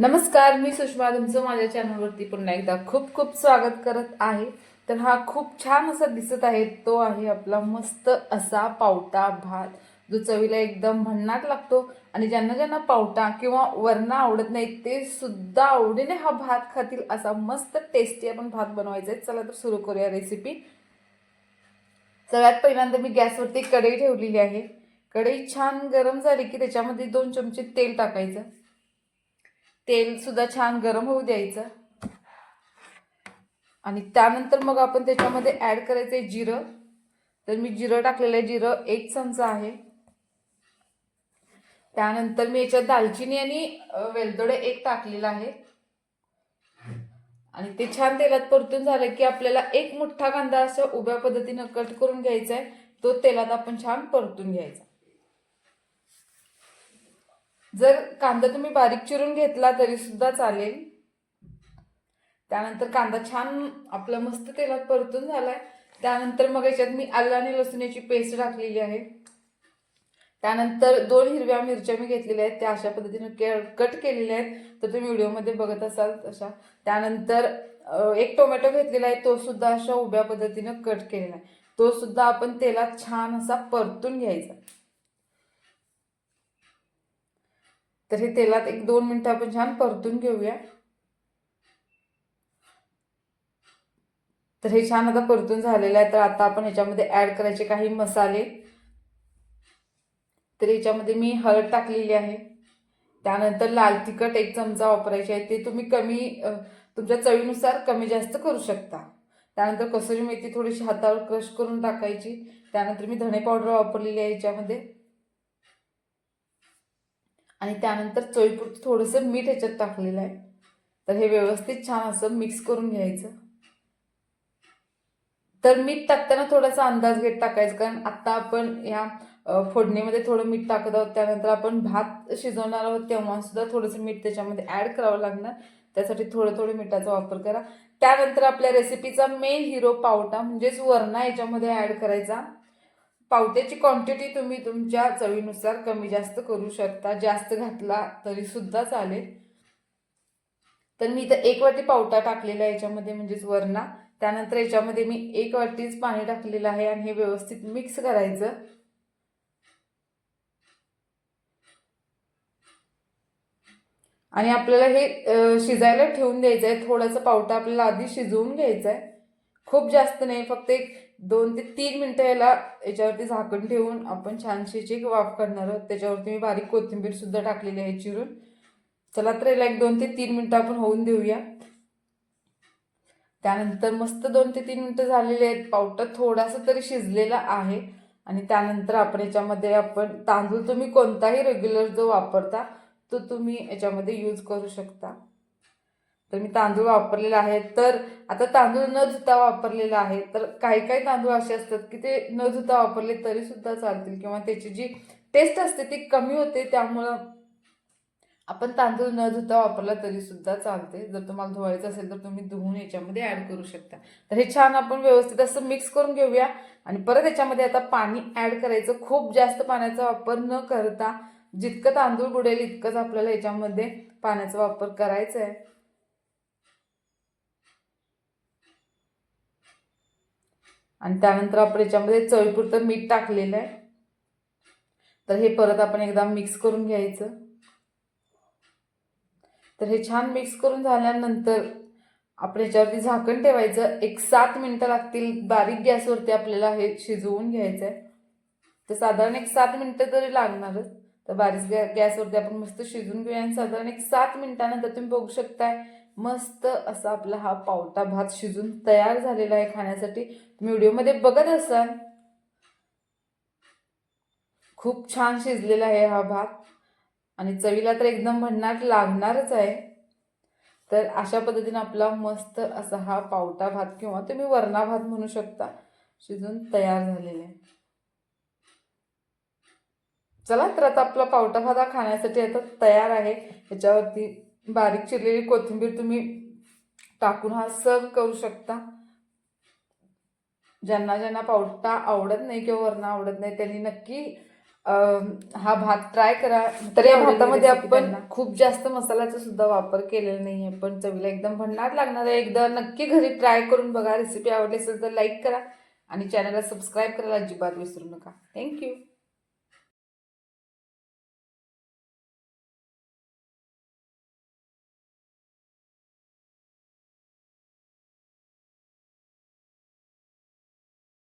नमस्कार मी सुषमा तुमचं माझ्या चॅनलवरती पुन्हा एकदा खूप खूप स्वागत करत आहे. तर हा खूप छान असा दिसत आहे तो आहे आपला मस्त असा पावटा भात. जो चवीला एकदम भन्नाट लागतो आणि ज्यांना ज्यांना पावटा किंवा वरणा आवडत नाही ते सुद्धा आवडीने हा भात खातील. असा मस्त टेस्टी आपण भात बनवायचा आहे. चला तर सुरू करूया रेसिपी सगळ्यात पहिल्यांदा मी गॅसवरती कढई ठेवलेली आहे. कढई छान गरम झाली की त्याच्यामध्ये दोन चमचे तेल टाकायचं. तेल सुद्धा छान गरम होऊ द्यायचं. आणि त्यानंतर मग आपण त्याच्यामध्ये ॲड करायचं आहे जिरं. तर मी जिरं टाकलेलं आहे. जिरं एक चमचा आहे. त्यानंतर मी याच्यात दालचिनी आणि वेलदोडे एक टाकलेलं आहे. आणि ते छान तेलात परतून झालं की आपल्याला एक मोठा कांदा असं उभ्या पद्धतीनं कट करून घ्यायचा आहे तो तेलात आपण छान परतून घ्यायचा. जर कांदा तुम्ही बारीक चिरून घेतला तरी सुद्धा चालेल. त्यानंतर कांदा छान आपला मस्त तेलात परतून झालाय. त्यानंतर मग याच्यात मी आलं आणि लसूणाची पेस्ट टाकलेली आहे. त्यानंतर दोन हिरव्या मिरच्या मी घेतलेल्या आहेत. त्या अशा पद्धतीने के कट केलेल्या आहेत. तर तुम्ही व्हिडिओमध्ये बघत असाल तशा. त्यानंतर एक टोमॅटो घेतलेला आहे. तो सुद्धा अशा उभ्या पद्धतीनं कट केलेला आहे. तो सुद्धा आपण तेलात छान असा परतून घ्यायचा. तर हे तेलात एक दोन मिनटं आपण छान परतून घेऊया. तर हे छान आता परतून झालेलं आहे. तर आता आपण ह्याच्यामध्ये ॲड करायचे काही मसाले. तर याच्यामध्ये मी हळद टाकलेली आहे. त्यानंतर लाल तिखट एक चमचा वापरायचे आहे. ते तुम्ही कमी तुमच्या चवीनुसार कमी जास्त करू शकता. त्यानंतर कसुरी मेथी थोडीशी हातावर क्रश करून टाकायची. त्यानंतर मी धणे पावडर वापरलेली आहे याच्यामध्ये आणि त्यानंतर चवीपुरतं थोडंसं मीठ ह्याच्यात टाकलेलं आहे. तर हे व्यवस्थित छान असं मिक्स करून घ्यायचं. तर मीठ टाकताना थोडासा अंदाज घेत टाकायचं कारण आत्ता आपण या फोडणीमध्ये थोडं मीठ टाकत आहोत त्यानंतर आपण भात शिजवणार आहोत तेव्हा सुद्धा थोडंसं मीठ त्याच्यामध्ये ॲड करावं लागणार. त्यासाठी थोडं थोडं मिठाचा वापर करा. त्यानंतर आपल्या रेसिपीचा मेन हिरो पावटा म्हणजेच वरणा याच्यामध्ये ॲड करायचा. पावट्याची क्वांटिटी तुम्ही तुमच्या चवीनुसार कमी जास्त करू शकता. जास्त घातला तरी सुद्धा चालेल. तर मी इथं एक वाटी पावटा टाकलेला आहे. याच्यामध्ये म्हणजेच वरणा. त्यानंतर याच्यामध्ये मी एक वाटीच पाणी टाकलेलं आहे आणि हे व्यवस्थित मिक्स करायचं. आणि आपल्याला हे शिजायला ठेवून द्यायचं आहे थोडासा पावटा आपल्याला आधी शिजवून घ्यायचा आहे खूप जास्त नाही फक्त एक दोन ते तीन मिनटं याला याच्यावरती झाकण ठेवून आपण छानशी याची वाफ करणार आहोत त्याच्यावरती मी बारीक कोथिंबीर सुद्धा टाकलेली आहे चिरून. चला तर याला एक दोन ते तीन मिनटं आपण होऊन देऊया. त्यानंतर मस्त दोन ते तीन मिनटं झालेले आहेत पावटा थोडासा तरी शिजलेला आहे. आणि त्यानंतर आपण याच्यामध्ये आपण तांदूळ तुम्ही कोणताही रेग्युलर जो वापरता तो तुम्ही याच्यामध्ये यूज करू शकता. तर मी तांदूळ वापरलेला आहे तर आता तांदूळ न धुता वापरलेला आहे तर काही काही तांदूळ असे असतात की ते न धुता वापरले तरी सुद्धा चालतील किंवा त्याची जी टेस्ट असते ती कमी होते. त्यामुळं आपण तांदूळ न धुता वापरला तरी सुद्धा चालते. जर तुम्हाला धुवायचं असेल तर तुम्ही धुवून याच्यामध्ये ॲड करू शकता. तर हे छान आपण व्यवस्थित असं मिक्स करून घेऊया. आणि परत याच्यामध्ये आता पाणी ॲड करायचं. खूप जास्त पाण्याचा वापर न करता जितकं तांदूळ बुडेल इतकंच आपल्याला याच्यामध्ये पाण्याचा वापर करायचा आहे. आणि त्यानंतर आपण याच्यामध्ये चवीपुरतं मीठ टाकलेलं आहे. तर हे परत आपण एकदा मिक्स करून घ्यायचं. तर हे छान मिक्स करून झाल्यानंतर आपण याच्यावरती झाकण ठेवायचं. एक सात मिनटं लागतील बारीक गॅसवरती आपल्याला हे शिजवून घ्यायचं आहे. तर साधारण एक सात मिनटं तरी लागणारच. तर बारीक गॅसवरती आपण मस्त शिजवून घेऊया आणि साधारण एक सात मिनटानंतर तुम्ही बघू शकताय मस्त असा आपला हा पावटा भात शिजून तयार झालेला आहे खाण्यासाठी. तुम्ही व्हिडिओमध्ये बघत असाल. खूप छान शिजलेला आहे हा भात. आणि चवीला तर एकदम भन्नाट लागणारच आहे. तर अशा पद्धतीने आपला मस्त असा हा पावटा भात किंवा तुम्ही वरणा भात म्हणू शकता शिजून तयार झालेला आहे. चला तर आता आपला पावटा भात हा खाण्यासाठी आता तयार आहे. याच्यावरती बारीक चिरलेली कोथिंबीर तुम्ही टाकून हा सर्व करू शकता. ज्यांना ज्यांना पावटा आवडत नाही किंवा वरणा आवडत नाही त्यांनी नक्की हा भात ट्राय करा. तर या भातामध्ये आपण. खूप जास्त मसाल्याचा सुद्धा वापर केलेला नाही आहे पण चवीला एकदम भन्नाट लागणार आहे. एकदा नक्की घरी ट्राय करून बघा. रेसिपी आवडली असेल तर लाईक करा. आणि चॅनलला सबस्क्राईब करायला अजिबात विसरू नका. थँक्यू